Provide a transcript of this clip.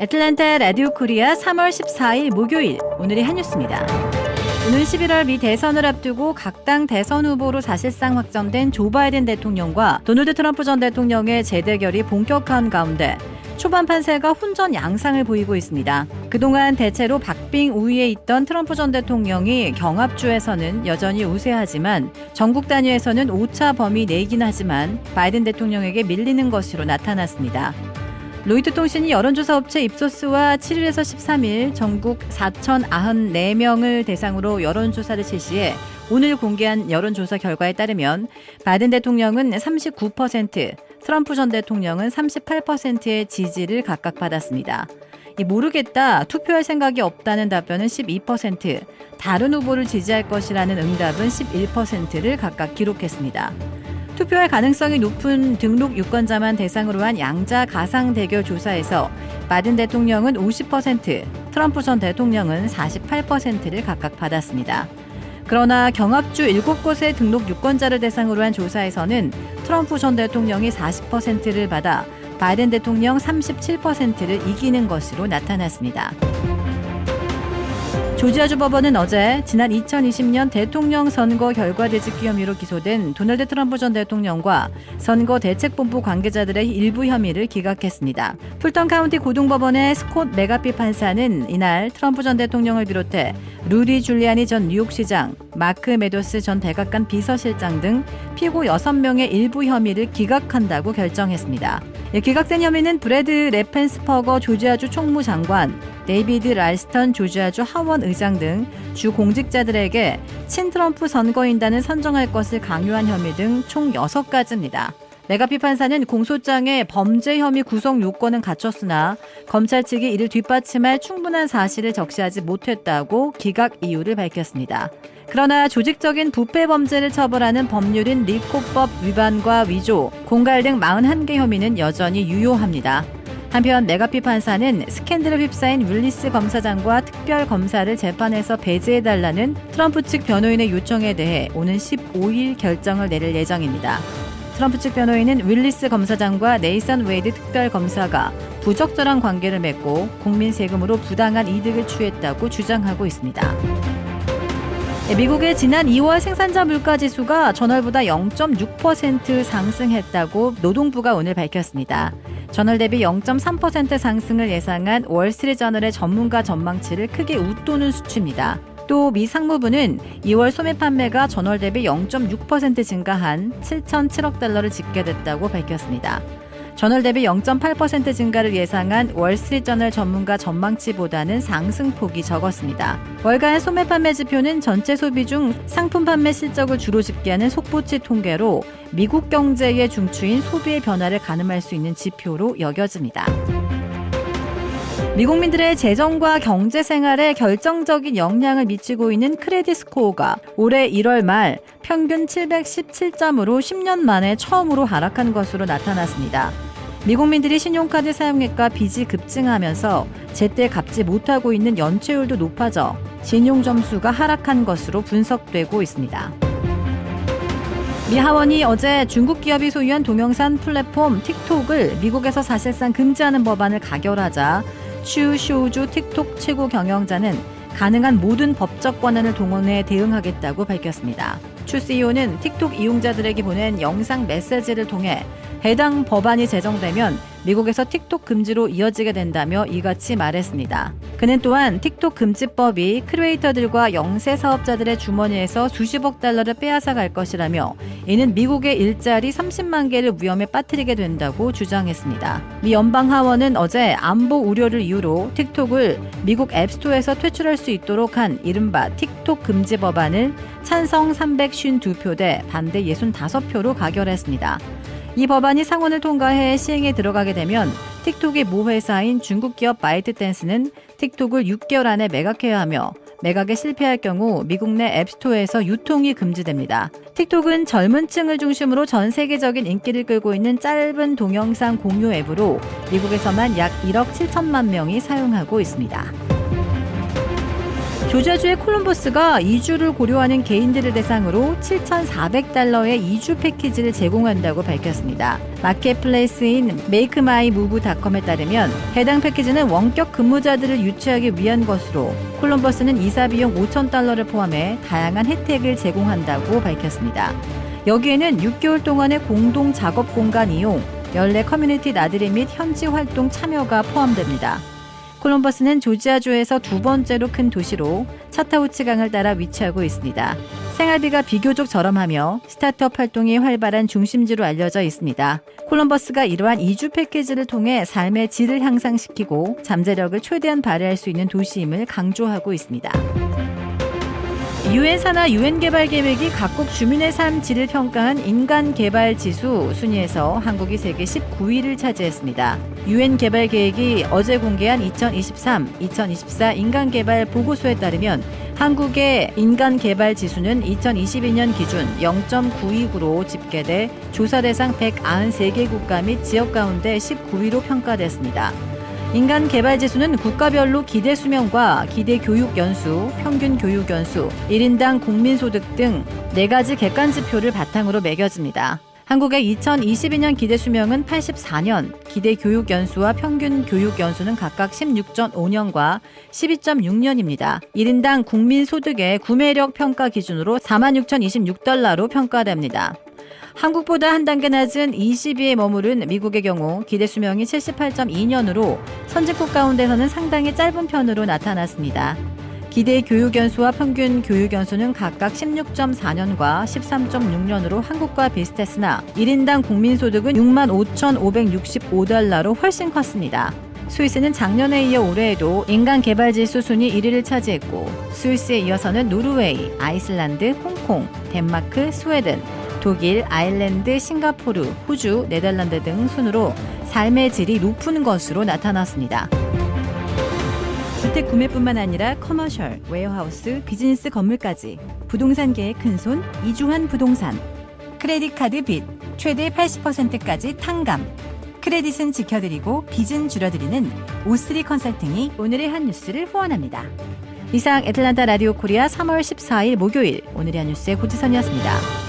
애틀랜타 라디오 코리아 3월 14일 목요일 오늘의 한 뉴스입니다. 오는 11월 미 대선을 앞두고 각 당 대선 후보로 사실상 확정된 조 바이든 대통령과 도널드 트럼프 전 대통령의 재대결이 본격화한 가운데 초반 판세가 혼전 양상을 보이고 있습니다. 그동안 대체로 박빙 우위에 있던 트럼프 전 대통령이 경합주에서는 여전히 우세하지만 전국 단위에서는 오차 범위 내긴 하지만 바이든 대통령에게 밀리는 것으로 나타났습니다. 로이트 통신이 여론조사 업체 입소스와 7일에서 13일 전국 4,094명을 대상으로 여론조사를 실시해 오늘 공개한 여론조사 결과에 따르면 바이든 대통령은 39%, 트럼프 전 대통령은 38%의 지지를 각각 받았습니다. 이 모르겠다, 투표할 생각이 없다는 답변은 12%, 다른 후보를 지지할 것이라는 응답은 11%를 각각 기록했습니다. 투표할 가능성이 높은 등록 유권자만 대상으로 한 양자 가상 대결 조사에서 바이든 대통령은 50%, 트럼프 전 대통령은 48%를 각각 받았습니다. 그러나 경합주 7곳의 등록 유권자를 대상으로 한 조사에서는 트럼프 전 대통령이 40%를 받아 바이든 대통령 37%를 이기는 것으로 나타났습니다. 조지아주 법원은 어제 지난 2020년 대통령 선거 결과 뒤집기 혐의로 기소된 도널드 트럼프 전 대통령과 선거 대책본부 관계자들의 일부 혐의를 기각했습니다. 풀턴 카운티 고등법원의 스콧 메가피 판사는 이날 트럼프 전 대통령을 비롯해 루디 줄리아니 전 뉴욕시장, 마크 메도스 전 백악관 비서실장 등 피고 6명의 일부 혐의를 기각한다고 결정했습니다. 예, 기각된 혐의는 브래드 레펜스퍼거 조지아주 총무장관, 데이비드 랄스턴 조지아주 하원 의장 등 주 공직자들에게 친트럼프 선거인단을 선정할 것을 강요한 혐의 등 총 6가지입니다. 메가피 판사는 공소장에 범죄 혐의 구성 요건은 갖췄으나 검찰 측이 이를 뒷받침할 충분한 사실을 적시하지 못했다고 기각 이유를 밝혔습니다. 그러나 조직적인 부패 범죄를 처벌하는 법률인 리코법 위반과 위조, 공갈 등 41개 혐의는 여전히 유효합니다. 한편 메가피 판사는 스캔들을 휩싸인 윌리스 검사장과 특별 검사를 재판에서 배제해달라는 트럼프 측 변호인의 요청에 대해 오는 15일 결정을 내릴 예정입니다. 트럼프 측 변호인은 윌리스 검사장과 네이선 웨이드 특별 검사가 부적절한 관계를 맺고 국민 세금으로 부당한 이득을 취했다고 주장하고 있습니다. 네, 미국의 지난 2월 생산자 물가 지수가 전월보다 0.6% 상승했다고 노동부가 오늘 밝혔습니다. 전월 대비 0.3% 상승을 예상한 월스트리트저널의 전문가 전망치를 크게 웃도는 수치입니다. 또 미 상무부는 2월 소매 판매가 전월 대비 0.6% 증가한 7,007억 달러를 집계됐다고 밝혔습니다. 전월 대비 0.8% 증가를 예상한 월스트리트저널 전문가 전망치보다는 상승폭이 적었습니다. 월간 소매 판매 지표는 전체 소비 중 상품 판매 실적을 주로 집계하는 속보치 통계로 미국 경제의 중추인 소비의 변화를 가늠할 수 있는 지표로 여겨집니다. 미국민들의 재정과 경제 생활에 결정적인 영향을 미치고 있는 크레딧 스코어가 올해 1월 말 평균 717점으로 10년 만에 처음으로 하락한 것으로 나타났습니다. 미국민들이 신용카드 사용액과 빚이 급증하면서 제때 갚지 못하고 있는 연체율도 높아져 신용 점수가 하락한 것으로 분석되고 있습니다. 미 하원이 어제 중국 기업이 소유한 동영상 플랫폼 틱톡을 미국에서 사실상 금지하는 법안을 가결하자 슈 쇼주 틱톡 최고 경영자는 가능한 모든 법적 권한을 동원해 대응하겠다고 밝혔습니다. 추 CEO는 틱톡 이용자들에게 보낸 영상 메시지를 통해 해당 법안이 제정되면 미국에서 틱톡 금지로 이어지게 된다며 이같이 말했습니다. 그는 또한 틱톡 금지법이 크리에이터들과 영세 사업자들의 주머니에서 수십억 달러를 빼앗아 갈 것이라며 이는 미국의 일자리 30만 개를 위험에 빠뜨리게 된다고 주장했습니다. 미 연방 하원은 어제 안보 우려를 이유로 틱톡을 미국 앱스토어에서 퇴출할 수 있도록 한 이른바 틱톡 금지 법안을 찬성 352표 대 반대 65표로 가결했습니다. 이 법안이 상원을 통과해 시행에 들어가게 되면 틱톡의 모회사인 중국 기업 바이트댄스는 틱톡을 6개월 안에 매각해야 하며 매각에 실패할 경우 미국 내 앱스토어에서 유통이 금지됩니다. 틱톡은 젊은 층을 중심으로 전 세계적인 인기를 끌고 있는 짧은 동영상 공유 앱으로 미국에서만 약 1억 7천만 명이 사용하고 있습니다. 조지아주의 콜럼버스가 이주를 고려하는 개인들을 대상으로 7,400달러의 이주 패키지를 제공한다고 밝혔습니다. 마켓플레이스인 메이크마이무브닷컴에 따르면 해당 패키지는 원격 근무자들을 유치하기 위한 것으로 콜럼버스는 이사 비용 5,000달러를 포함해 다양한 혜택을 제공한다고 밝혔습니다. 여기에는 6개월 동안의 공동 작업 공간 이용, 연례 커뮤니티 나들이 및 현지 활동 참여가 포함됩니다. 콜럼버스는 조지아주에서 두 번째로 큰 도시로 차타우치 강을 따라 위치하고 있습니다. 생활비가 비교적 저렴하며 스타트업 활동이 활발한 중심지로 알려져 있습니다. 콜럼버스가 이러한 이주 패키지를 통해 삶의 질을 향상시키고 잠재력을 최대한 발휘할 수 있는 도시임을 강조하고 있습니다. 유엔 산하 유엔 개발 계획이 각국 주민의 삶 질을 평가한 인간 개발 지수 순위에서 한국이 세계 19위를 차지했습니다. 유엔 개발 계획이 어제 공개한 2023-2024 인간 개발 보고서에 따르면 한국의 인간 개발 지수는 2022년 기준 0.92구로 집계돼 조사 대상 193개 국가 및 지역 가운데 19위로 평가됐습니다. 인간 개발 지수는 국가별로 기대 수명과 기대 교육 연수, 평균 교육 연수, 1인당 국민 소득 등 네 가지 객관 지표를 바탕으로 매겨집니다. 한국의 2022년 기대 수명은 84년, 기대 교육 연수와 평균 교육 연수는 각각 16.5년과 12.6년입니다. 1인당 국민 소득의 구매력 평가 기준으로 46,026달러로 평가됩니다. 한국보다 한 단계 낮은 20위에 머무른 미국의 경우 기대 수명이 78.2년으로 선진국 가운데서는 상당히 짧은 편으로 나타났습니다. 기대 교육 연수와 평균 교육 연수는 각각 16.4년과 13.6년으로 한국과 비슷했으나 1인당 국민 소득은 6만 5,565달러로 훨씬 컸습니다. 스위스는 작년에 이어 올해에도 인간 개발 지수 순위 1위를 차지했고 스위스에 이어서는 노르웨이, 아이슬란드, 홍콩, 덴마크, 스웨덴, 독일, 아일랜드, 싱가포르, 호주, 네덜란드 등 순으로 삶의 질이 높은 것으로 나타났습니다. 주택 구매뿐만 아니라 커머셜, 웨어하우스, 비즈니스 건물까지 부동산계의 큰손 이주한 부동산 크레딧 카드 빚 최대 80%까지 탕감 크레딧은 지켜드리고 빚은 줄여드리는 오스리 컨설팅이 오늘의 한 뉴스를 후원합니다. 이상 애틀란타 라디오 코리아 3월 14일 목요일 오늘의 한 뉴스의 고지선이었습니다.